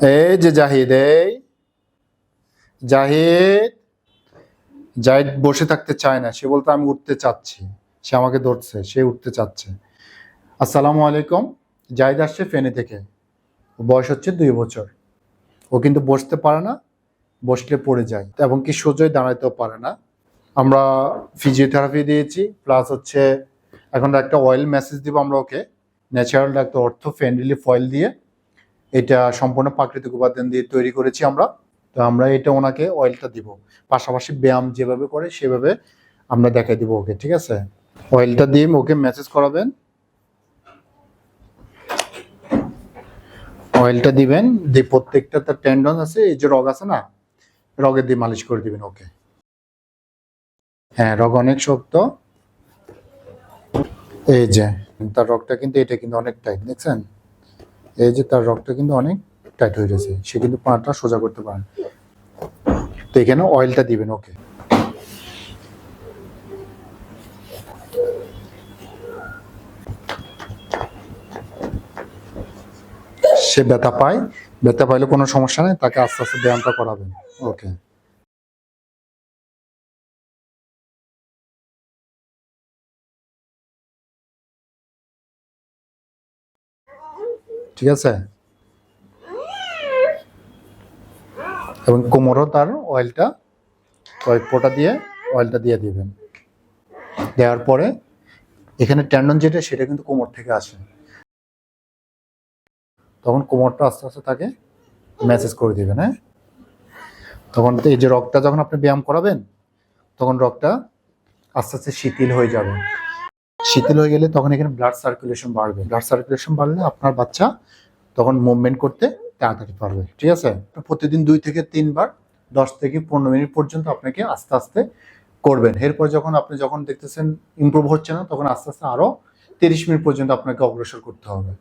এই যে জাহিদ, এই। জাহিদ জাহিদ বসে থাকতে চায় না। সে বলতো, আমি উঠতে চাচ্ছি। সে আমাকে ধরছে, সে উঠতে চাচ্ছে। আসসালামু আলাইকুম। জাহিদ আসছে ফেনে থেকে। বয়স হচ্ছে দুই বছর। ও কিন্তু বসতে পারে না, বসলে পড়ে যায় এবং কি সোজয় দাঁড়াইতেও পারে না। আমরা ফিজিওথেরাপি দিয়েছি প্লাস হচ্ছে এখন একটা অয়েল মেসেজ দিব আমরা ওকে। ন্যাচারাল একটা অর্থ ফ্রেন্ডলি ফয়েল দিয়ে। এটা সম্পূর্ণ প্রাকৃতিক উপাদান দিয়ে তৈরি করেছি আমরা। তো আমরা এটা ওনাকে অয়েলটা দিব। পাশাপাশি ব্যায়াম যেভাবে করে সেভাবে আমরা দেখাই দিব ওকে, ঠিক আছে? অয়েলটা দিয়ে ওকে মেসেজ করাবেন। অয়েলটা দিবেন। যে প্রত্যেকটা তার টেন্ডন আছে, এই যে রগ আছে না রগে দিয়ে মালিশ করে দিবেন ওকে। হ্যাঁ রগ অনেক শক্ত। এই যে, তার রগটা কিন্তু, এটা কিন্তু অনেক টাইট দেখছেন? এই যে তার রগটা কিন্তু অনেক টাইট হয়ে গেছে, সে কিন্তু পাটা সোজা করতে পারেন। তো এখানে অয়েলটা দিবেন ওকে সে ব্যথা পায়, ব্যথা পাইলে কোনো সমস্যা নেই, তাকে আস্তে আস্তে ব্যায়ামটা করাবেন ওকে ঠিক আছে? এবং কোমরও তার অয়েলটা কয়েক ফোঁটা দিয়ে অয়েলটা দিয়ে দিবেন। দেওয়ার পরে এখানে ট্যান্ডন যেটা, সেটা কিন্তু কোমর থেকে আসে। তখন কোমরটা আস্তে আস্তে তাকে ম্যাসেজ করে দেবেন হ্যাঁ? তখন এই যে রক্তটা যখন আপনি ব্যায়াম করাবেন, তখন রক্তটা আস্তে আস্তে শিথিল হয়ে যাবে। শিথিল হয়ে গেলে তখন এখানে ব্লাড সার্কুলেশন বাড়বে। ব্লাড সার্কুলেশন বাড়লে আপনার বাচ্চা তখন মুভমেন্ট করতে তাড়াতাড়ি পারবে, ঠিক আছে? প্রতিদিন দুই থেকে তিনবার, দশ থেকে পনেরো মিনিট পর্যন্ত আপনাকে আস্তে আস্তে করবেন। এরপর যখন আপনি যখন দেখতেছেন ইম্প্রুভ হচ্ছে না, তখন আস্তে আস্তে আরও তিরিশ মিনিট পর্যন্ত আপনাকে অগ্রসর করতে হবে।